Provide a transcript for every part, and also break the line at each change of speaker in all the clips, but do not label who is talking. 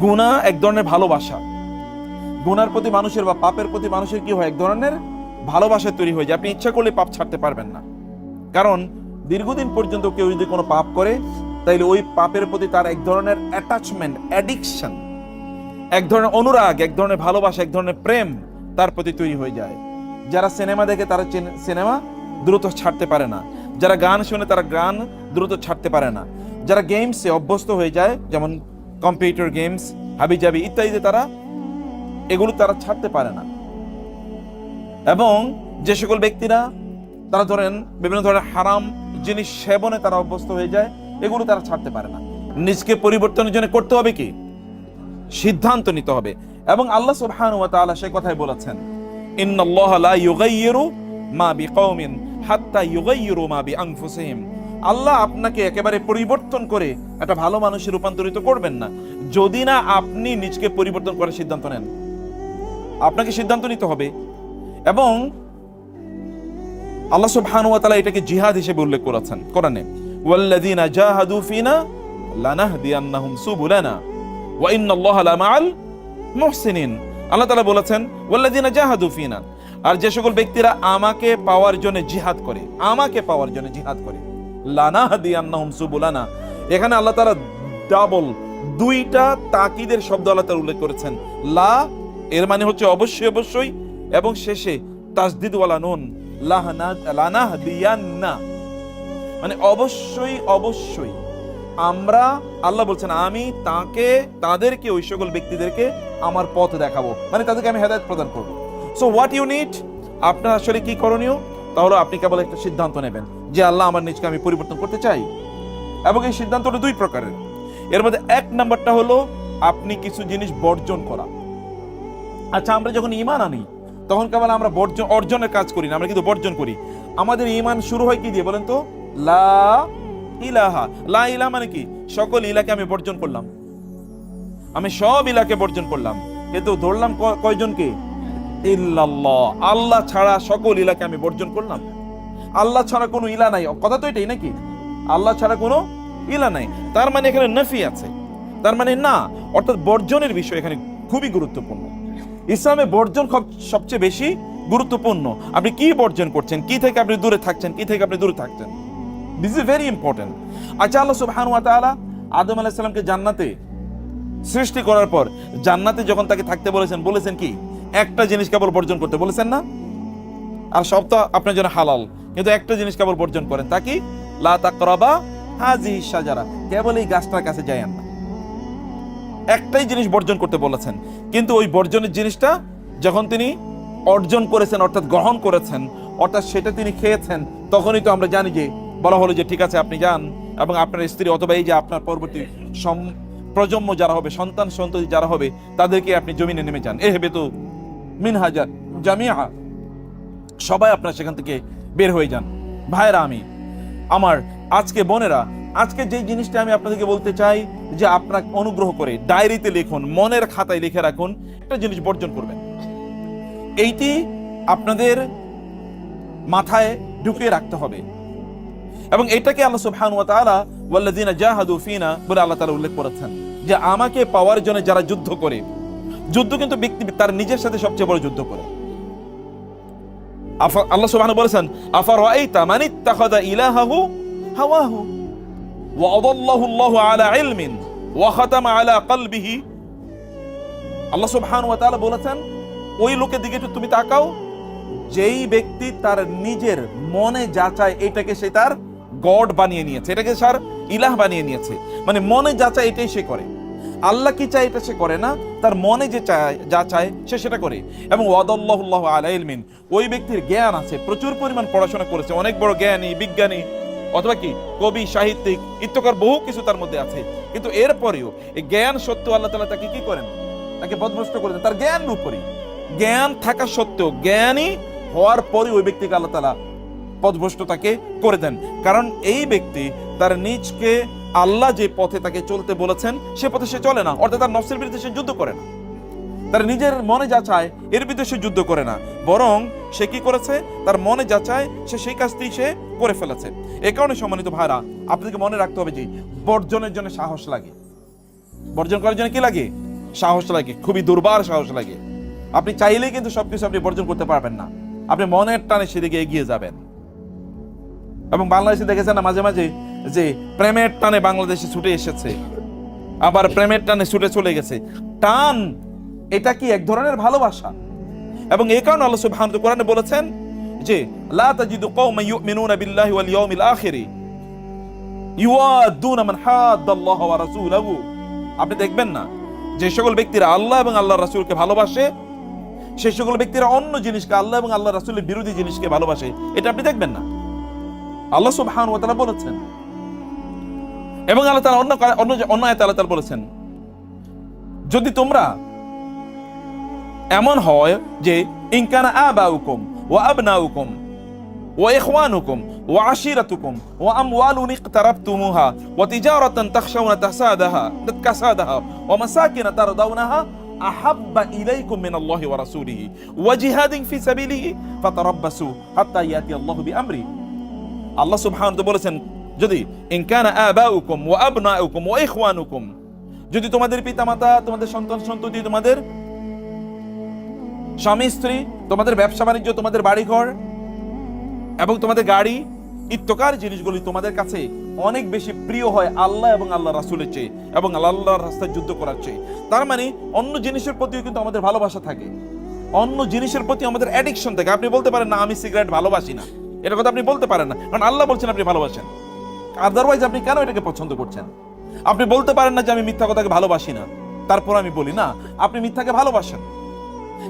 গুণা এক ধরনের ভালোবাসা। গুনার প্রতি মানুষের বা পাপের প্রতি মানুষের কি হয়? এক ধরনের ভালোবাসা তৈরি হয়ে যায়। আপনি ইচ্ছা করলে পাপ ছাড়তে পারবেন না। কারণ দীর্ঘদিন পর্যন্ত কেউ যদি কোনো পাপ করে, তাইলে ওই পাপের প্রতি তার এক ধরনের অ্যাটাচমেন্ট অ্যাডিকশন এক ধরনের অনুরাগ, এক ধরনের ভালোবাসা, এক ধরনের প্রেম তার প্রতি তৈরি হয়ে যায়। যারা সিনেমা দেখে তারা সিনেমা দ্রুত ছাড়তে পারে না। যারা গান শুনে তারা গান দ্রুত ছাড়তে পারে না। যারা গেমসে অভ্যস্ত হয়ে যায়, যেমন কম্পিউটার গেমস, হাবিজাবি ইত্যাদিতে তারা এগুলো তারা ছাড়তে পারে না। এবং যে সকল ব্যক্তিরা তারা ধরেন বিভিন্ন ধরনের হারাম জিনিস সেবনে তারা অভ্যস্ত হয়ে যায়, এগুলো তারা ছাড়তে পারে না। নিজকে পরিবর্তনের জন্য করতে হবে কি? সিদ্ধান্ত নিতে হবে। এবং আল্লাহ সুবহানাহু ওয়া তাআলা সে কথাই বলেছেন, ইন্নাল্লাহ লা ইউগাইয়িরু মা বিকওমিন হাত্তা ইউগাইয়িরু মা বি বিআনফুসিহিম। আল্লাহ আপনাকে একেবারে পরিবর্তন করে একটা ভালো মানুষে রূপান্তরিত করবেন না। যদি না আপনি নিজকে পরিবর্তন করার সিদ্ধান্ত নেন। আপনাকে সিদ্ধান্ত নিতে হবে। এবং আল্লাহ সুবহানাহু ওয়া তাআলা এটাকে জিহাদ হিসেবে উল্লেখ করেছেন, কোরআনে। ওয়াল্লাযীনা জাহাদু ফিনা লানাহদিয়ান্নাহুম সুবুলানা ওয়া ইন্নাল্লাহা লামাআল মুহসিনিন। আল্লাহ তাআলা বলেছেন, ওয়াল্লাযীনা জাহাদু ফিনা। আর যে সকল ব্যক্তিরা আমাকে পাওয়ার জন্য জিহাদ করে, আমাকে পাওয়ার জন্য জিহাদ করে। লানাহদিয়ান্নাহুম সুবুলানা। এখানে আল্লাহ তাআলা ডাবল দুইটা তাকিদের শব্দ আল্লাহ তাআলা উল্লেখ করেছেন। লা, এর মানে হচ্ছে অবশ্যই অবশ্যই, এবং শেষে তাসদিদওয়ালা নুন। লাহনা লানাহদিয়ান্না মানে অবশ্যই অবশ্যই। আমরা, আল্লাহ বলছেন, আমি তাকে, তাদেরকে, ওই সকল ব্যক্তিদেরকে আমার পথ দেখাবো। মানে তাদেরকে আমি হেদায়ত প্রদান করব। সো হোয়াট ইউ নিড আপনার আসলে কি করণীয়? তাহলে আপনি কেবল একটা সিদ্ধান্ত নেবেন যে আল্লাহ আমার নিজকে আমি পরিবর্তন করতে চাই। এবং এই সিদ্ধান্তটা দুই প্রকারের। এর মধ্যে এক নাম্বারটা হলো, আপনি কিছু জিনিস বর্জন করা। আচ্ছা আমরা যখন ইমান আনি, তখন কেবল আমরা বর্জন, অর্জনের কাজ করি না, আমরা কিন্তু বর্জন করি। আমাদের ইমান শুরু হয় কি দিয়ে বলেন তো? লা ইলাহা লা ইলাহা মানে কি? সকল ইলাকে আমি বর্জন করলাম। আমি সব ইলাকে বর্জন করলাম। কিন্তু ধরলাম কয়জনকে? ইল্লাল্লাহ। আল্লাহ ছাড়া সকল ইলাকে আমি বর্জন করলাম। আল্লাহ ছাড়া কোনো ইলা নাই। কথা তো এটাই নাকি? আল্লাহ ছাড়া কোনো ইলা নাই। তার মানে এখানে নফি আছে। তার মানে না, অর্থাৎ বর্জনের বিষয় এখানে খুবই গুরুত্বপূর্ণ। ইসলামে বর্জন সব- সবচেয়ে বেশি গুরুত্বপূর্ণ। আপনি কি বর্জন করছেন? কি থেকে আপনি দূরে থাকছেন? কি থেকে আপনি দূরে থাকছেন? দিস ইজ ভেরি ইম্পর্টেন্ট আচ্ছা আল্লাহ সুবহান ওয়া তাআলা আদম আলাইহিস সালামকে জান্নাতে সৃষ্টি করার পর, জান্নাতে যখন তাকে থাকতে বলেছেন বলেছেন কি? একটা জিনিস কেবল বর্জন করতে বলেছেন না? আর সব তো আপনার জন্য হালাল। কিন্তু একটা জিনিস কেবল বর্জন করেন, তা কি? হাজিহি শাজারা। কেবল এই গাছটার কাছে যায়েন না। একটাই জিনিস বর্জন করতে বলেছেন। কিন্তু ওই বর্জনের জিনিসটা যখন তিনি অর্জন করেছেন, অর্থাৎ গ্রহণ করেছেন, অর্থাৎ সেটা তিনি খেয়েছেন, তখনই তো আমরা জানি যে, বলা হলো যে, ঠিক আছে, আপনি যান এবং আপনার স্ত্রী অথবা এই যে আপনার পরবর্তী প্রজন্ম যারা হবে, সন্তান সন্ততি যারা হবে, তাদেরকে আপনি জমিনে নেমে যান। এ হেবে তো মিন হাজার জামিয়া সবাই আপনার সেখান থেকে বের হয়ে যান। ভাইরা আমি, আমার আজকে বোনেরা, আজকে যে জিনিসটা আমি আপনাদেরকে বলতে চাই, যে আপনার অনুগ্রহ করে ডায়েরিতে লিখুন, মনের খাতায় লিখে রাখুন, একটা জিনিস বর্জন করবেন। এইটি আপনাদের মাথায় ঢুকিয়ে রাখতে হবে। এবং এটাকে আল্লাহ সুবহানাহু তাআলা ওয়াল্লাযিনা জাহাদু ফিনা বলে আল্লাহ তাআলা উল্লেখ করেছেন, যে আমাকে পাওয়ার জন্য যারা যুদ্ধ করে যুদ্ধ কিন্তু ব্যক্তি তার নিজের সাথে সবচেয়ে বড় যুদ্ধ করে। আল্লাহ সুবহানাহু বলেছেন ইলাহাহু হাওয়াহু? আলা ইলমিন ওয়া আলা কলবিহি। আল্লাহ সুবহানাহু ওয়া তাআলা বলেছেন, ওই লোকের দিকে তুমি তাকাও, যেই ব্যক্তি তার নিজের মনে যা চায় এটাকে সে তার গড বানিয়ে নিয়েছে, এটাকে সার ইলাহ বানিয়ে নিয়েছে। মানে মনে যা চায় এটাই সে করে। আল্লাহ কি চায় এটা সে করে না, তার মনে যে চায়, যা চায় সে সেটা করে। এবং ওয়াদাল্লাহুল্লাহ আলা ইলমিন, ওই ব্যক্তির জ্ঞান আছে, প্রচুর পরিমাণ পড়াশোনা করেছে, অনেক বড় জ্ঞানী, বিজ্ঞানী, অথবা কি, কবি, সাহিত্যিক ইত্যকার বহু কিছু তার মধ্যে আছে। কিন্তু এরপরেও এই জ্ঞান সত্ত্বেও আল্লাহ তাআলা তাকে কি করেন? তাকে বদভ্রষ্ট করে তার জ্ঞান উপরই। জ্ঞান থাকা সত্ত্বেও জ্ঞানী হওয়ার পরে ওই ব্যক্তিকে আল্লাহ তালা পদভ্রষ্ট তাকে করে দেন। কারণ এই ব্যক্তি তার নিজকে আল্লাহ যে পথে তাকে চলতে বলেছেন, সে পথে সে চলে না। অর্থাৎ তার নফসের বিরুদ্ধে সে যুদ্ধ করে না। তার নিজের মনে যা চায়, এর বিরুদ্ধে সে যুদ্ধ করে না। বরং সে কি করেছে? তার মনে যা চায়, সে সেই কাজটি সে করে ফেলেছে। এ কারণে, সম্মানিত ভাইরা, আপনাদেরকে মনে রাখতে হবে যে, বর্জনের জন্য সাহস লাগে। বর্জন করার জন্য কি লাগে? সাহস লাগে। খুবই দুর্বার সাহস লাগে। আপনি চাইলেই কিন্তু সবকিছু আপনি বর্জন করতে পারবেন না। আপনি মনের টানে সেদিকে এগিয়ে যাবেন। এবং বাংলাদেশে দেখেছেন না, মাঝে মাঝে যে প্রেমের টানে বাংলাদেশে ছুটে এসেছে, আবার প্রেমের টানে ছুটে চলে গেছে। টান, এটা কি এক ধরনের ভালোবাসা? এবং এই কারণে আল্লাহ তাআলা কোরআনে বলেছেন যে, লা তাজিদু কওমান ইউমিনুনা বিল্লাহি ওয়াল ইয়াউমিল আখিরি। ইউয়াদুনা মান হাদ্দাল্লাহ ওয়া রাসূলাহু। আপনি দেখবেন না, যে সকল ব্যক্তিরা আল্লাহ এবং আল্লাহর রাসূলকে ভালোবাসে সেই সকল ব্যক্তিরা অন্য জিনিসকে আল্লাহ এবং আল্লাহ রাসূলের বিরোধী জিনিসকে ভালোবাসে। এটা আপনি দেখবেন না। আল্লাহ সুবহানাহু ওয়া তাআলা বলেছেন এবং আল্লাহ তাআলা অন্য অন্য অন্য আয়াতে আল্লাহ বলেছেন, যদি তোমরা এমন হয় যে ইনকানা আবাউকুম ওয়া আবনাউকুম ওয়া ইখওয়ানুকুম ওয়া আশিরাতুকুম ওয়া আমওয়ালুন ইকতারাবতুমুহা ওয়া তিজারাতান তাখশাউনা তাসাদাহা কাসাদাহা ওয়া মাসাকিন তারদাউনাহা, আহাব্বা ইলাইকুম মিন আল্লাহি ওয়া রাসূলিহি ওয়া জিহাদিন ফি সাবিলিহি ফাতারাব্বাসু হাত্তা ইয়াতি আল্লাহু বিআমরি। আল্লাহ সুবহানাহু বলেছেন যদি ইনকানা আবাউকুম ওয়া আবনাউকুম ওয়া ইখওয়ানুকুম যদি তোমাদের পিতামাতা, তোমাদের সন্তান সন্ততি, তোমাদের স্বামী, স্ত্রী, তোমাদের ব্যবসা, বাণিজ্য, তোমাদের বাড়িঘর এবং তোমাদের গাড়ি ইত্যকার জিনিসগুলি তোমাদের কাছে অনেক বেশি প্রিয় হয় আল্লাহ এবং আল্লাহ রাসুলের চেয়ে এবং আল্লাহর রাস্তায় যুদ্ধ করার চেয়ে। তার মানে অন্য জিনিসের প্রতিও কিন্তু আমাদের ভালোবাসা থাকে। অন্য জিনিসের প্রতি আমাদের অ্যাডিকশন থাকে। আপনি বলতে পারেন, না, আমি সিগারেট ভালোবাসি না। এটা কথা আপনি বলতে পারেন না। কারণ আল্লাহ বলছেন আপনি ভালোবাসেন। আদারওয়াইজ আপনি কেন এটাকে পছন্দ করছেন? আপনি বলতে পারেন না যে আমি মিথ্যা কথাকে ভালোবাসি না। তারপর আমি বলি, না, আপনি মিথ্যাকে ভালোবাসেন।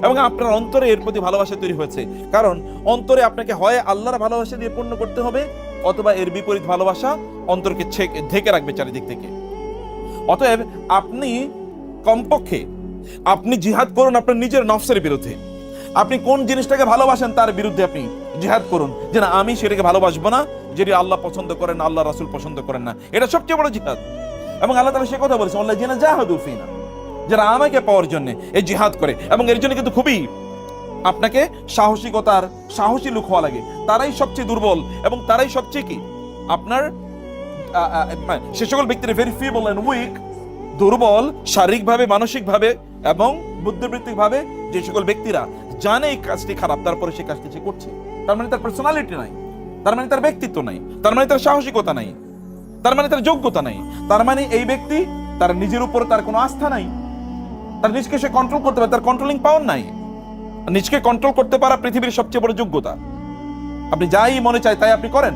এবং আপনার অন্তরে এর প্রতি ভালোবাসা তৈরি হয়েছে। কারণ অন্তরে আপনাকে হয় আল্লাহর ভালোবাসা দিয়ে পূর্ণ করতে হবে, অথবা এর বিপরীত ভালোবাসা অন্তরকে ঢেকে রাখবে চারিদিক থেকে। অতএব আপনি কমপক্ষে, আপনি জিহাদ করুন আপনার নিজের নফসের বিরুদ্ধে। আপনি কোন জিনিসটাকে ভালোবাসেন তার বিরুদ্ধে আপনি জিহাদ করুন যে, না, আমি সেটাকে ভালোবাসবো না। যেটি আল্লাহ পছন্দ করেন, আল্লাহ রাসুল পছন্দ করেন না, এটা সবচেয়ে বড় জিহাদ। এবং আল্লাহ তালা সে কথা বলেছে আল্লাহ জেনা জাহাদু ফিনা যারা আমাকে পাওয়ার জন্য এই জিহাদ করে। এবং এর জন্য কিন্তু খুবই আপনাকে সাহসিকতার সাহসী লোক হওয়া লাগে। তারাই সবচেয়ে দুর্বল এবং তারাই সবচেয়ে কি? আপনার সে সকল ব্যক্তিরা ভেরি ফিবল অ্যান্ড উইক দুর্বল, শারীরিকভাবে, মানসিকভাবে এবং বুদ্ধিবৃত্তিকভাবে যে সকল ব্যক্তিরা জানে এই কাজটি খারাপ, তারপরে সে কাজটি সে করছে। তার মানে তার পার্সোনালিটি নাই। তার মানে তার ব্যক্তিত্ব নাই, তার মানে তার সাহসিকতা নাই, তার মানে তার যোগ্যতা নাই, তার মানে এই ব্যক্তি তার নিজের উপর তার কোনো আস্থা নাই, তার নিজকে সে কন্ট্রোল করতে পারে, তার কন্ট্রোলিং পাওয়ার নাই নিজকে কন্ট্রোল করতে পারা পৃথিবীর সবচেয়ে বড় যোগ্যতা আপনি যাই মনে চায় তাই আপনি করেন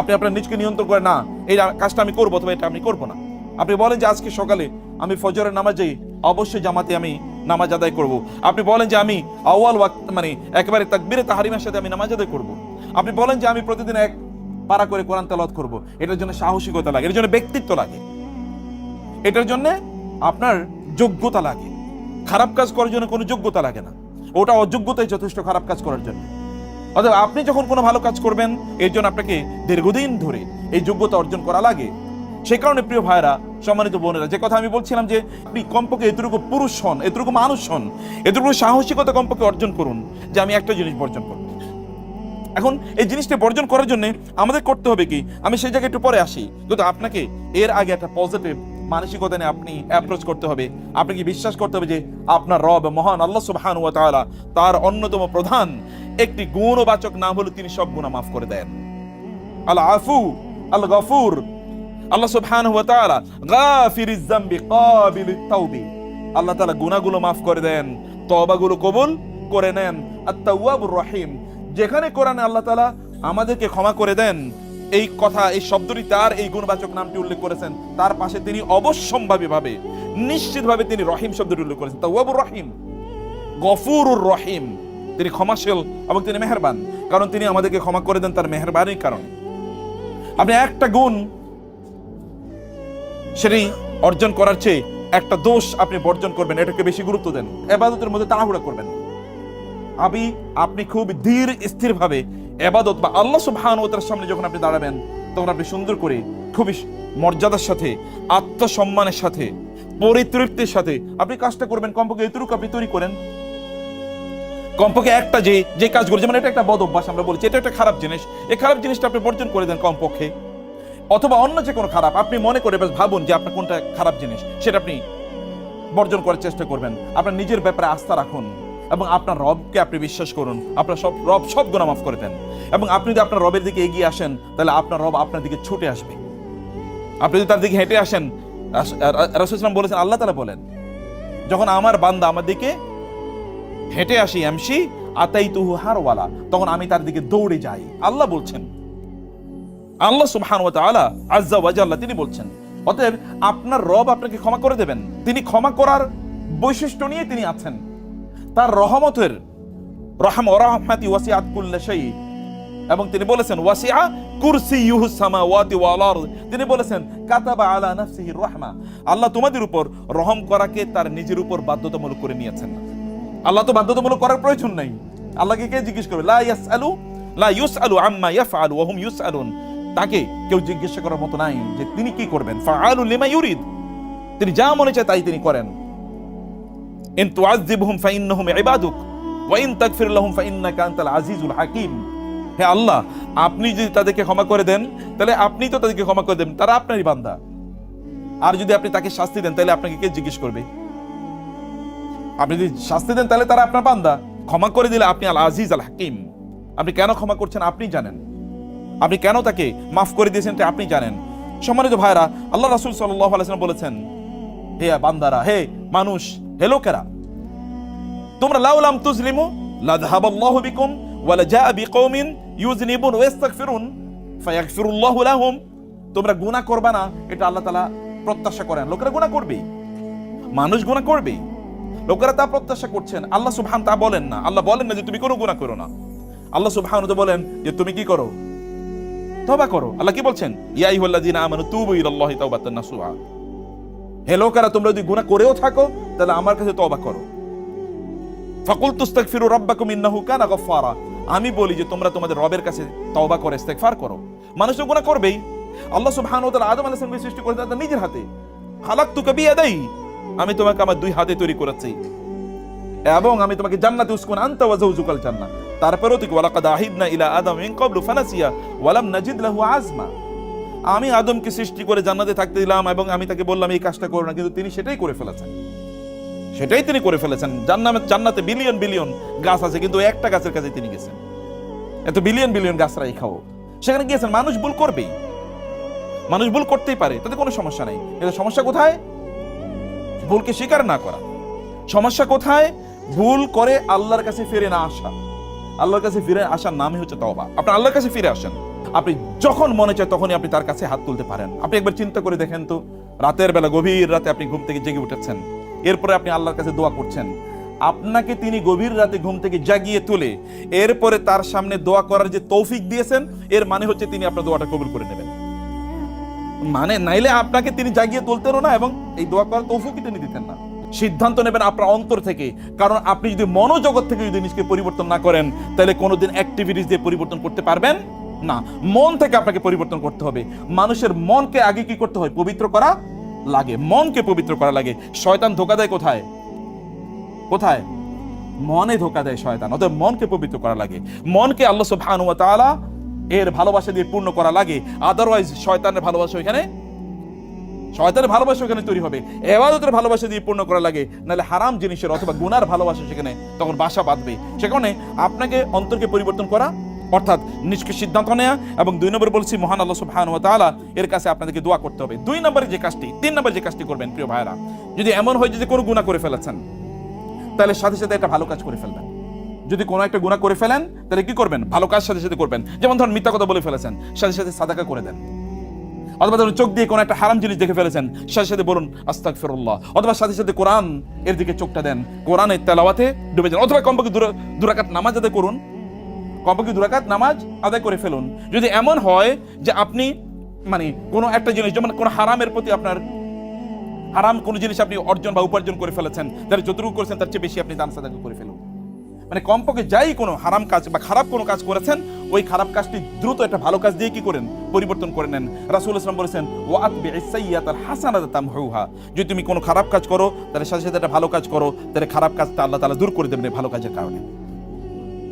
আপনি আপনার নিজকে নিয়ন্ত্রণ করে, না, এই কাজটা আমি করব অথবা এটা আমি করব না আপনি বলেন যে, আজকে সকালে আমি ফজরের নামাজে অবশ্যই জামাতে আমি নামাজ আদায় করব। আপনি বলেন যে, আমি আওয়াল মানে একেবারে তাকবিরে তাহারিমের সাথে আমি নামাজ আদায় করব। আপনি বলেন যে আমি প্রতিদিন এক পারা করে কোরআন তেলাওয়াত করব। এটার জন্য সাহসিকতা লাগে, এটার জন্য ব্যক্তিত্ব লাগে। এটার জন্য আপনার যোগ্যতা লাগে। খারাপ কাজ করার জন্য কোনো যোগ্যতা লাগে না। ওটা অযোগ্যতাই যথেষ্ট খারাপ কাজ করার জন্য। অতএব আপনি যখন কোনো ভালো কাজ করবেন, এর জন্য আপনাকে দীর্ঘদিন ধরে এই যোগ্যতা অর্জন করা লাগে। সে কারণে প্রিয় ভাইরা সম্মানিত বোনেরা, যে কথা আমি বলছিলাম যে আপনি কমপক্ষে এতটুকু পুরুষ হন, এতটুকু মানুষ হন, এতটুকু সাহসিকতা কমপক্ষে অর্জন করুন যে আমি একটা জিনিস বর্জন করব। এখন এই জিনিসটা বর্জন করার জন্য আমাদের করতে হবে কি? আমি সেই জায়গায় একটু পরে আসি। কিন্তু আপনাকে এর আগে একটা পজিটিভ মানসিকতা নিয়ে আপনি অ্যাপ্রোচ করতে হবে। আপনি কি বিশ্বাস করতে হবে যে আপনার রব মহান আল্লাহ সুবহানাহু ওয়া তাআলা তার অন্যতম প্রধান একটি গুণবাচক নাম হলো তিনি সব গুনাহ মাফ করে দেন। আল আফু আল গফুর আল্লাহ সুবহানাহু ওয়া তাআলা গাফিরিজ যামবি কাবিলিত তাওবি। আল্লাহ তাআলা গুনাহগুলো মাফ করে দেন, তওবাগুলো কবুল করে নেন। আত-তাওয়াবুর রহিম যেখানে কোরআনে আল্লাহ তাআলা আমাদেরকে ক্ষমা করে দেন, এই কথা, এই শব্দটি তার এই গুণবাচক নামটি উল্লেখ করেছেন। তার পাশে তিনি অবশ্যম্ভাবী ভাবে, নিশ্চিতভাবে তিনি রহিম শব্দটি উল্লেখ করেছেন। তাওয়াবুর রহিম, গফুরুর রহিম। তিনি ক্ষমাশীল এবং তিনি মেহেরবান, কারণ তিনি আমাদেরকে ক্ষমা করে দেন তার মেহেরবানির কারণে। আপনি একটা গুণ সেটি অর্জন করার চেয়ে একটা দোষ আপনি বর্জন করবেন, এটাকে বেশি গুরুত্ব দেন। এবাদতের মধ্যে তাড়াহুড়া করবেন আপনি আপনি খুব ধীর স্থির ভাবে এবাদত বা আল্লাহ সুবহানাহু ওয়া তাআলার সামনে যখন আপনি দাঁড়াবেন, তখন আপনি সুন্দর করে খুবই মর্যাদার সাথে, আত্মসম্মানের সাথে, পরিতৃপ্তির সাথে আপনি কাজটা করবেন। কমপক্ষে এতটুকু আপনি তৈরি করেন। কমপক্ষে একটা যে যে কাজগুলো, যেমন এটা একটা বদ অভ্যাস আমরা বলছি, এটা একটা খারাপ জিনিস। এই খারাপ জিনিসটা আপনি বর্জন করে দেন কমপক্ষে। অথবা অন্য যে কোনো খারাপ, আপনি মনে করে বেশ ভাবুন যে আপনার কোনটা খারাপ জিনিস, সেটা আপনি বর্জন করার চেষ্টা করবেন। আপনার নিজের ব্যাপারে আস্থা রাখুন। এবং আপনার রবকে আপনি বিশ্বাস করুন। আপনার সব, রব সব গুণা মাফ করে দেন। এবং আপনি যদি আপনার রবের দিকে এগিয়ে আসেন, তাহলে আপনার রব আপনার দিকে ছুটে আসবে। আপনি যদি তার দিকে হেঁটে আসেন রাসুলাম বলেছেন, আল্লাহ তালা বলেন, যখন আমার বান্দা আমার দিকে হেঁটে আসি, এমসি আতাই তুহু হারওয়ালা, তখন আমি তার দিকে দৌড়ে যাই। আল্লাহ বলছেন। আল্লাহ সুবহান ওয়া তাআলা আজ্জা ওয়া জাল্লা, তিনি বলছেন, অতএব আপনার রব আপনাকে ক্ষমা করে দেবেন। তিনি ক্ষমা করার বৈশিষ্ট্য নিয়ে তিনি আছেন। তার রহমতের রহম রহমাতি ওয়াসিআত কুল্লা শাই। এবং তিনি বলেছেন, ওয়াসিআ কুরসিয়ুহু সামাওয়াতি ওয়াল আরদ। তিনি বলেছেন, কাতাবা আলা নাফসিহি রাহমা। আল্লাহ তোমাদের উপর রহম করাকে তার নিজের উপর বাধ্যতামূলক করে নিয়েছেন। আল্লাহ তো বাধ্যতামূলক করার প্রয়োজন নাই। আল্লাহকে কে জিজ্ঞেস করবে? লা ইয়াসআলু, লা ইউসআলু আম্মা ইয়াফআলু ওয়া হুম ইউসআলুন। তাকে কেউ জিজ্ঞেস করার মতো নাই যে তিনি কি করবেন? ফাআলু লিমা ইউরিদ। তিনি যা মনে চায় তাই তিনি করেন। ইন তুআযিবহুম ফাইন্নাহুম ইবাদুক, ওয়া ইন তাগফির লাহুম ফাইন্নাকা আনতাল আজিজুল হাকীম। হে আল্লাহ, আপনি যদি তাদেরকে ক্ষমা করে দেন, তাহলে আপনি তো তাদেরকে ক্ষমা করে দেন তারা আপনারই বান্দা। আর যদি আপনি তাকে শাস্তি দেন, তাহলে আপনাকে কে জিজ্ঞেস করবে? আপনি যদি শাস্তি দেন, তাহলে তারা আপনার বান্দা। ক্ষমা করে দিলে আপনি আল আজিজ আল হাকিম। আপনি কেন ক্ষমা করছেন আপনি জানেন। আপনি কেন তাকে মাফ করে দিয়েছেন এটা আপনি জানেন। সম্মানিত ভাইরা আল্লাহ রাসূল সাল্লাল্লাহু আলাইহি ওয়াসাল্লাম বলেছেন, হে বান্দারা, হে মানুষ হে লোকেরা তোমরা লাউলাম তুজলিমু লাযহাবাল্লাহু বিকুম ওয়া লাজা বিকৌমিন ইউজনিবুন ওয়া ইস্তাগফিরুন ফায়াগফিরুল্লাহু লাহুম। তোমরা গুনাহ করবে না, এটা আল্লাহ তাআলা প্রত্যাশা করেন। লোকেরা গুনাহ করবেই মানুষ গুনাহ করবেই লোকেরা তা প্রত্যাশা করছেন। আল্লাহ সুবহান তা বলেন না। আল্লাহ বলেন না যে তুমি কোনো গুনাহ করো না। আল্লাহ সুবহান বলেন যে তুমি কি করো? তবা করো। আল্লাহ কি বলছেন? ইয়া আইয়ুহাল্লাযীনা আমানু তুবু ইলাল্লাহি তাওবাতান নাসুহা হে লোকেরা তোমরা যদি গুনাহ করেও থাকো, তাহলে আমার কাছে তওবা করো। ফাকুল তুস্তাগফিরু রাব্বাকুম ইন্নাহু কানা গফফারা। আমি বলি যে তোমরা তোমাদের রবের কাছে তওবা করে, ইস্তেগফার করো। মানুষ তো গুনাহ করবেই। আল্লাহ সুবহানাহু ওয়া তাআলা আদম আলাইহিস সালামকে সৃষ্টি করেছেন তার নিজের হাতে। খালাকতুকা বিয়াদাই। আমি তোমাকে আমার দুই হাতে তৈরি করেছি। এবং আমি তোমাকে জান্নাতে উসকুন, আনতা ওয়া যাওজুকাল জান্নাহ। তারপরেও তুই ওয়ালাকাদ আহিদনা ইলা আদম মিন ক্বাবলু ফানাসিয়া ওয়ালাম নাজিদ লাহু আজমা। আমি আদমকে সৃষ্টি করে জান্নাতে থাকতে দিলাম এবং আমি তাকে বললাম, এই কাজটা করো না। কিন্তু তিনি সেটাই করে ফেলেছেন। সেটাই তিনি করে ফেলেছেন। জান্নাতে জান্নাতে বিলিয়ন বিলিয়ন গাছ আছে, কিন্তু একটা গাছের কাছে তিনি গেছেন। এত বিলিয়ন বিলিয়ন গাছরাই খাও। সেখানে গিয়েছেন। মানুষ ভুল করবেই। মানুষ ভুল করতেই পারে, তাতে কোনো সমস্যা নেই। কিন্তু সমস্যা কোথায়? ভুলকে স্বীকার না করা। সমস্যা কোথায়? ভুল করে আল্লাহর কাছে ফিরে না আসা। আল্লাহর কাছে ফিরে আসার নামই হচ্ছে তওবা। আপনি আল্লাহর কাছে ফিরে আসেন। আপনি যখন মনে চায় তখনই আপনি তার কাছে হাত তুলতে পারেন। আপনি একবার চিন্তা করে দেখেন তো, রাতের বেলা, গভীর রাতে আপনি ঘুম থেকে জেগে উঠেছেন। এরপরে আপনি আল্লাহর কাছে দোয়া করছেন। আপনাকে তিনি গভীর রাতে ঘুম থেকে জাগিয়ে তুলে, এরপরে তার সামনে দোয়া করার যে তৌফিক দিয়েছেন, এর মানে হচ্ছে তিনি আপনার দোয়াটা কবুল করে নেবেন। মানে নাইলে আপনাকে তিনি জাগিয়ে তুলতেনও না এবং এই দোয়া করার তৌফিকই তিনি দিতেন না। সিদ্ধান্ত নেবেন আপনার অন্তর থেকে, কারণ আপনি যদি মনোজগৎ থেকে যদি নিজকে পরিবর্তন না করেন, তাহলে কোনোদিন অ্যাক্টিভিটিস দিয়ে পরিবর্তন করতে পারবেন? না, মন থেকে আপনাকে পরিবর্তন করতে হবে। মানুষের মনকে আগে কি করতে হয়? পবিত্র করা লাগে। মনকে পবিত্র করা লাগে। শয়তান ধোকা দেয় কোথায়? কোথায়? মনে ধোকা দেয় শয়তান। অতএব মনকে পবিত্র করা লাগে। মনকে আল্লাহ সুবহানাহু ওয়া তাআলা এর ভালোবাসা দিয়ে পূর্ণ করা লাগে। আদারওয়াইজ শয়তানের ভালোবাসা ওইখানে, শয়তানের ভালোবাসা ওখানে তৈরি হবে। এবাদতের ভালোবাসা দিয়ে পূর্ণ করা লাগে। নাহলে হারাম জিনিসের অথবা গুনার ভালোবাসা সেখানে তখন বাসা বাঁধবে। সেখানে আপনাকে অন্তরকে পরিবর্তন করা অর্থাৎ নিজকে সিদ্ধান্ত নেয়া এবং দুই নম্বর বলছি, মহান আল্লাহ সুবহানাহু ওয়া তাআলা এর কাছে আপনাদেরকে দোয়া করতে হবে। দুই নম্বরে যে কাজটি, তিন নম্বরে যে কাজটি করবেন, প্রিয় ভাইরা যদি এমন হয় যে কোনো গুনাহ করে ফেলেছেন, তাহলে সাথে সাথে একটা ভালো কাজ করে ফেলবেন। যদি কোনো একটা গুনাহ করে ফেলেন, তাহলে কি করবেন? ভালো কাজ সাথে সাথে করবেন। যেমন ধরুন মিথ্যা কথা বলে ফেলেছেন, সাথে সাথে সাদাকা করে দেন। অথবা ধরুন চোখ দিয়ে কোনো একটা হারাম জিনিস দেখে ফেলেছেন, সাথে সাথে বলুন আস্তাক ফিরুল্লাহ অথবা সাথে সাথে কোরআন এর দিকে চোখটা দেন। কোরআনের তেলাওয়াতে ডুবে যান। অথবা কমপক্ষে দুরা- দুরাকাত নামাজ আদায় করুন। কমপক্ষে দুরাকাত নামাজ আদায় করে ফেলুন। যদি এমন হয় যে আপনি মানে কোনো একটা জিনিস, যেমন কোনো হারামের প্রতি আপনার, হারাম কোনো জিনিস আপনি অর্জন বা উপার্জন করে ফেলেছেন তাহলে যতটুকু করেছেন তার চেয়ে বেশি আপনি দান সাদাকা করে ফেলুন। মানে কমপক্ষে যাই কোনো হারাম কাজ বা খারাপ কোনো কাজ করেছেন, ওই খারাপ কাজটি দ্রুত একটা ভালো কাজ দিয়ে কি করেন? পরিবর্তন করে নেন। রাসূল ইসলাম বলেছেন ওয়াত বিসাইয়াতাল হাসানাত তামহুহা। যদি তুমি কোনো খারাপ কাজ করো, তাহলে সাথে সাথে একটা ভালো কাজ করো, তাহলে খারাপ কাজটা আল্লাহ তালা দূর করে দেবেন ভালো কাজের কারণে।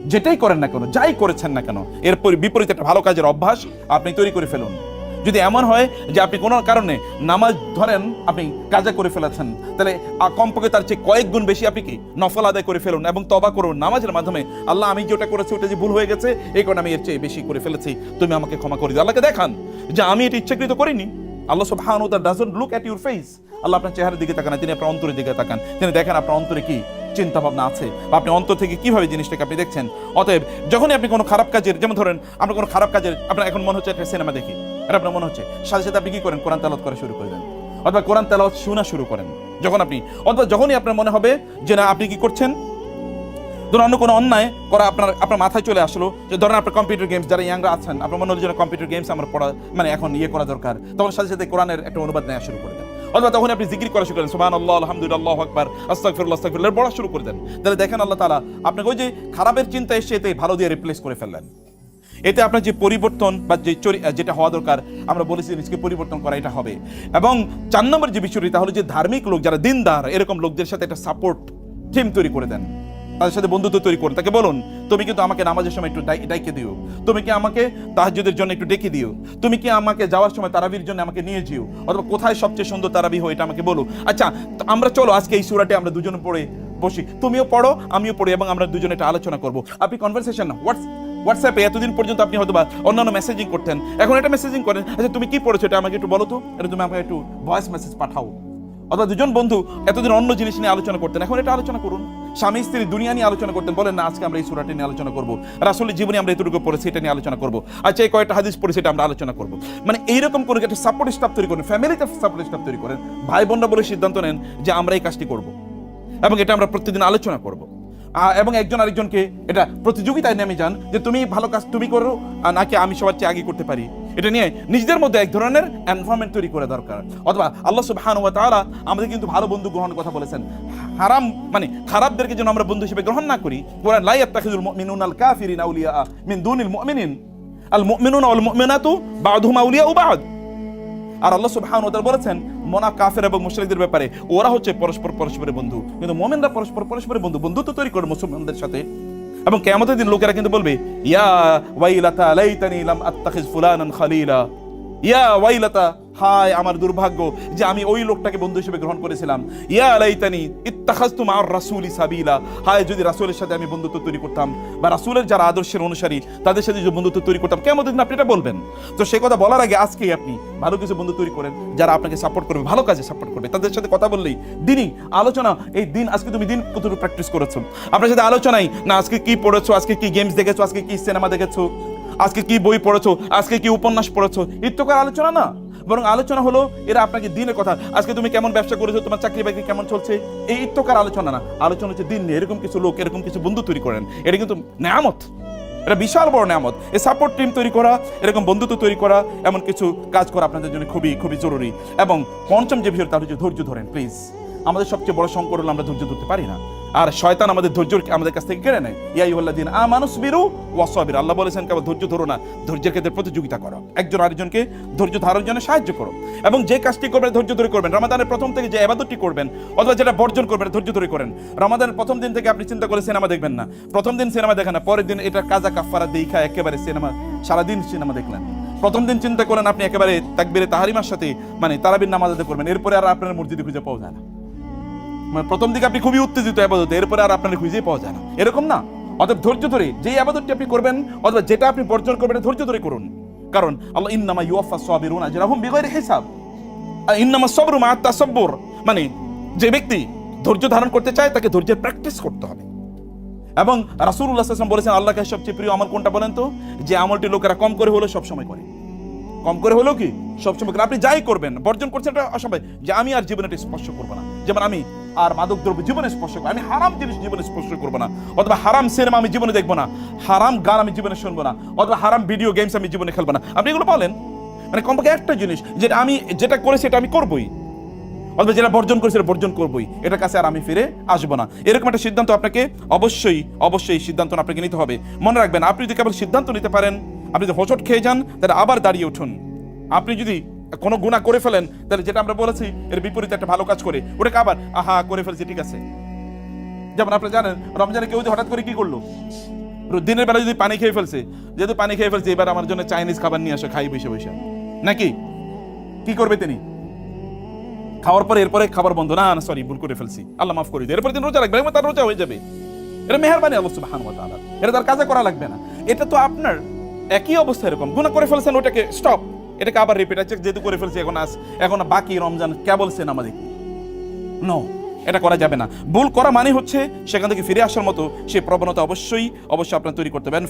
যেটাই করেন না কেন, যাই করেছেন না কেন এর পরি- বিপরীতে একটা ভালো কাজের অভ্যাস আপনি তৈরি করে ফেলুন। যদি এমন হয় যে আপনি কোনো কারণে নামাজ ধরেন, আপনি কাজা করে ফেলেছেন, তাহলে কমপক্ষে তার চেয়ে কয়েক গুণ বেশি আপনি কি নফল আদায় করে ফেলুন এবং তবা করুন। নামাজের মাধ্যমে আল্লাহ আমি যেটা করেছি ওটা যে ভুল হয়ে গেছে, এই কারণে আমি এর চেয়ে বেশি করে ফেলেছি, তুমি আমাকে ক্ষমা করে দিও। আল্লাহকে দেখান যে আমি এটা ইচ্ছাকৃত করিনি। আল্লাহ সুবহানাহু ওয়া তাআলা doesn't look at your face আল্লাহ আপনার চেহারার দিকে তাকান তিনি আপনার অন্তরের দিকে তাকান। তিনি দেখেন আপনার অন্তরে কি? চিন্তা ভাবনা আছে বা আপনি অন্তর থেকে কীভাবে জিনিসটাকে আপনি দেখছেন? অতএব যখনই আপনি কোনো খারাপ কাজের যেমন ধরেন, আমরা কোনো খারাপ কাজের আপনার এখন মনে হচ্ছে একটা সিনেমা দেখি। এটা আপনার মনে হচ্ছে। সাথে সাথে আপনি কি করেন? কোরআন তেলাওয়াত করা শুরু করে দেন। অথবা কোরআন তেলাওয়াত শোনা শুরু করেন। যখন আপনি অথবা যখনই আপনার মনে হবে যে না, আপনি কি করছেন? ধরুন, অন্য কোনো অন্যায় করা আপনার আপনার মাথায় চলে আসলো যে ধরেন, আপনার কম্পিউটার গেমস যারা ইয়াংরা আছেন, আপনার মনে হলো যে কম্পিউটার গেমস আমার পড়া মানে এখন ইয়ে করা দরকার। তখন সাথে সাথে কোরআনের একটা অনুবাদ নেওয়া শুরু করে দেন। অথবা তখন আপনি জিকির করা শুরু করেন সুবাহ আল্লাহ আলহামদুলিল্লাহ, আকবার, আস্তাগফিরুল্লাহ আস্তাগফিরুল্লাহ বলা শুরু করে দেন। তাহলে দেখেন আল্লাহ তালা আপনাকে ওই যে খারাপের চিন্তা এসে এতে ভালো দিয়ে রিপ্লেস করে ফেললেন। এতে আপনার যে পরিবর্তন বা যে যেটা হওয়া দরকার, আমরা বলেছি নিজেকে পরিবর্তন করা, এটা হবে। এবং চার নম্বর যে বিষয়টি, তাহলে যে ধার্মিক লোক, যারা দিনদার, এরকম লোকদের সাথে একটা সাপোর্ট থিম তৈরি করে দেন। তাদের সাথে বন্ধুত্ব তৈরি করুন। তাকে বলুন, তুমি কিন্তু আমাকে নামাজের সময় একটু ডাইকে দিও। তুমি কি আমাকে তাহাজ্জুদের জন্য একটু ডেকে দিও? তুমি কি আমাকে যাওয়ার সময় তারাবির জন্য আমাকে নিয়ে যেও? অথবা কোথায় সবচেয়ে সুন্দর তারাবি হয় এটা আমাকে বলো? আচ্ছা আমরা চলো, আজকে এই সুরাটে আমরা দুজন পড়ে বসি। তুমিও পড়ো, আমিও পড়ি এবং আমরা দুজনে একটা আলোচনা করব। আপনি কনভারসেশন হোয়াটস হোয়াটসঅ্যাপে এতদিন পর্যন্ত আপনি হয়তো বা অন্যান্য মেসেজিং করতেন। এখন এটা মেসেজিং করেন। আচ্ছা তুমি কি পড়েছো? এটা আমাকে একটু বলো তো। এটা তুমি আমাকে একটু ভয়েস মেসেজ পাঠাও। অথবা দুজন বন্ধু এতদিন অন্য জিনিস নিয়ে আলোচনা করতেন। এখন এটা আলোচনা করুন। স্বামী স্ত্রী দুনিয়া নিয়ে আলোচনা করতেন, বলেন, না, আজকে আমরা এই সুরাটি নিয়ে আলোচনা করব। রাসুলের জীবনে আমরা এতটুকু পড়েছি, এটা নিয়ে আলোচনা করব। আচ্ছা এই কয়েকটা হাদিস পড়ে সেটা আমরা আলোচনা করব। মানে এইরকম করে একটা সাপোর্ট স্টাফ তৈরি করেন ফ্যামিলিতে সাপোর্ট স্টাফ তৈরি করেন ভাই বোনরা বলে সিদ্ধান্ত নেন যে আমরা এই কাজটি করব এবং এটা আমরা প্রতিদিন আলোচনা করব। এবং একজন আরেকজনকে এটা প্রতিযোগিতায় নেমে যান যে তুমি ভালো কাজ তুমি করো নাকি আমি সবার চেয়ে আগে করতে পারি। এটা নিয়ে নিজেদের মধ্যে এক ধরনের এনভায়রনমেন্ট তৈরি করা দরকার। অথবা আল্লাহ সুবহানাহু ওয়া তাআলা আমাদের কিন্তু ভালো বন্ধু গ্রহণের কথা বলেছেন। হারাম মানে খারাপদেরকে যেন আমরা বন্ধু হিসেবে গ্রহণ না করি। কোরআন লা আল কাফিরিনা আউলিয়া মিন দুনিল মুমিনিন। আল মুমিনুনা ওয়াল মুমিনাতু বা'দুহুম আউলিয়াউ বা'দ। আর আল্লাহ সুবহানাহু ওয়া তাআলা বলেছেন, মনা কাফের এবং মুশরিকদের ব্যাপারে, ওরা হচ্ছে পরস্পর পরস্পরের বন্ধু। কিন্তু মুমিনরা পরস্পর পরস্পরের বন্ধু। বন্ধুত্ব তৈরি করে মুসলমানদের সাথে। এবং কিয়ামতের দিন লোকেরা কিন্তু বলবে, ইয়া ওয়াইলাতা লাইতানি লাম আত্তাখিজ ফুলানান খালিলা। ইয়া ওয়াইলাতা হায় আমার দুর্ভাগ্য যে আমি ওই লোকটাকে বন্ধু হিসেবে গ্রহণ করেছিলাম। ইয়া লাইতানি ইত্তাখাজতু মা'আর রাসূলি সাবিলা। হায়, যদি রাসূলের সাথে আমি বন্ধুত্ব তৈরি করতাম বা রাসূলের যারা আদর্শের অনুসারী, তাদের সাথে যদি বন্ধুত্ব তৈরি করতাম কেমন দিন আপনি এটা বলবেন? তো সে কথা বলার আগে আজকেই আপনি ভালো কিছু বন্ধু তৈরি করেন, যারা আপনাকে সাপোর্ট করবে, ভালো কাজে সাপোর্ট করবে। তাদের সাথে কথা বললেই দিনই আলোচনা, এই দিন, আজকে তুমি দিন কতটুকু প্র্যাকটিস করেছ? আপনার সাথে আলোচনাই, না, আজকে কি পড়েছো, আজকে কি গেমস দেখেছ, আজকে কি সিনেমা দেখেছ, আজকে কি বই পড়েছো, আজকে কি উপন্যাস পড়েছো ইত্যকার আলোচনা না। বরং আলোচনা হলো, এরা আপনাকে দিনের কথা। আজকে তুমি কেমন ব্যবসা করেছ, তোমার চাকরি বাকরি কেমন চলছে, এই ইত্যকার আলোচনা না। আলোচনা হচ্ছে দিন নিয়ে। এরকম কিছু লোক, এরকম কিছু বন্ধু তৈরি করেন। এটা কিন্তু নেয়ামত। এটা বিশাল বড় নেয়ামত। এই সাপোর্ট টিম তৈরি করা, এরকম বন্ধুত্ব তৈরি করা, এমন কিছু কাজ করা আপনাদের জন্য খুবই খুবই জরুরি। এবং পঞ্চম যে বিষয় তার হচ্ছে ধৈর্য ধরেন প্লিজ আমাদের সবচেয়ে বড় সংকট হলো আমরা ধৈর্য ধরতে পারি না। আর শয়তান আমাদের ধৈর্য আমাদের কাছ থেকে কেড়ে নেয়। ইয়া ইউল্লাদিন আ মানুষ বিরু ওয়াসাবির আল্লাহ বলেছেন কেবল ধৈর্য ধরো না, ধৈর্যের ক্ষেত্রে প্রতিযোগিতা করো। একজন আরেকজনকে ধৈর্য ধারণ জন্য সাহায্য করো। এবং যে কাজটি করবেন, ধৈর্য ধরে করবেন। রমাদানের প্রথম থেকে যে আবাদতটি করবেন, অথবা যেটা বর্জন করবেন, ধৈর্য ধরে করেন। রমাদানের প্রথম দিন থেকে আপনি চিন্তা করে সিনেমা দেখবেন না। প্রথম দিন সিনেমা দেখেন না, পরের দিন এটা কাজা কাফারা দেখা, একেবারে সিনেমা, সারাদিন সিনেমা দেখলেন। প্রথম দিন চিন্তা করেন আপনি একেবারে তাকবিরে তাহারিমার সাথে মানে তারাবির নামাজ আদায় করবেন। এরপরে আর আপনার মসজিদে খুঁজে পাওয়া যায় না। মানে প্রথম দিকে আপনি খুবই উত্তেজিত আবাদতে এরপরে আর আপনার খুঁজেই পাওয়া যায় না। এরকম না? অতএব ধৈর্য ধরে যেই আবাদতটি আপনি করবেন, অথবা যেটা আপনি বর্জন করবেন ধৈর্য ধরে করুন। কারণ আল্লাহ ইন্নামা ইউফা সাবিরুন আজরাহুম বিগয়রি হিসাব। ইন্নামা সবরু মা তাসাব্বুর। মানে যে ব্যক্তি ধৈর্য ধারণ করতে চায়, তাকে ধৈর্যের প্র্যাকটিস করতে হবে। এবং আলাইহি ওয়াসাল্লাম বলেছেন আল্লাহকে সবচেয়ে প্রিয় আমল কোনটা বলেন তো? যে আমলটি লোকেরা কম করে হলেও সব সময় করে। কম করে হলেও কি? সবসময় করে। আপনি যাই করবেন, বর্জন করছেন, এটা অসম্ভব। যে আমি আর জীবনে স্পর্শ করব না। যেমন আমি আর মাদক দ্রব্য জীবনে স্পর্শ করব আমি হারাম জিনিস জীবনে স্পর্শ করব না। অথবা হারাম সিনেমা আমি জীবনে দেখব না। হারাম গান আমি জীবনে শুনব না। অথবা হারাম ভিডিও গেমস আমি জীবনে খেলব না। আপনি এগুলো বলেন। মানে কমপক্ষে একটা জিনিস, যেটা আমি, যেটা করেছি এটা আমি করবোই। অথবা যেটা বর্জন করেছে সেটা বর্জন করবোই। এটার কাছে আর আমি ফিরে আসব না। এরকম একটা সিদ্ধান্ত আপনাকে অবশ্যই অবশ্যই সিদ্ধান্ত আপনাকে নিতে হবে। মনে রাখবেন, আপনি যদি কেবল সিদ্ধান্ত নিতে পারেন, আপনি যদি হোঁচট খেয়ে যান, তাহলে আবার দাঁড়িয়ে উঠুন। আপনি যদি কোনো গুণা করে ফেলেন, তাহলে যেটা আমরা বলেছি, এর বিপরীতে একটা ভালো কাজ করে। ওটাকে আবার, আহা, করে ফেলছি, ঠিক আছে। যেমন আপনি জানেন, রমজানে কেউ যদি হঠাৎ করে কি করল? দিনের বেলা যদি পানি খেয়ে ফেলছে, যেহেতু পানি খেয়ে ফেলছে, এবার আমার জন্য চাইনিজ খাবার নিয়ে আসে, খাই বসে বসে। নাকি? কি করবে তিনি? খাওয়ার পরে, এরপরে খাবার বন্ধ। না না সরি ভুল করে ফেলছি। আল্লাহ মাফ করে দিই এরপরে তিনি রোজা রাখবে, তার রোজা হয়ে যাবে। এটা মেহরবানি আল্লাহ সুবহানাহু ওয়া তাআলা। এটা তার কাজে করা লাগবে না। এটা তো আপনার একই অবস্থা এরকম। গুনাহ করে ফেলছেন, ওটাকে স্টপ এটাকে আবার রিপিট আছে, যেহেতু করে ফেলছি, এখন আস এখন বাকি রমজান কেবল সিনেমা দেখি। নো এটা করা যাবে না। ভুল করা মানে হচ্ছে সেখান থেকে ফিরে আসার মতো সেই প্রবণতা অবশ্যই অবশ্যই আপনার তৈরি করতে পারেন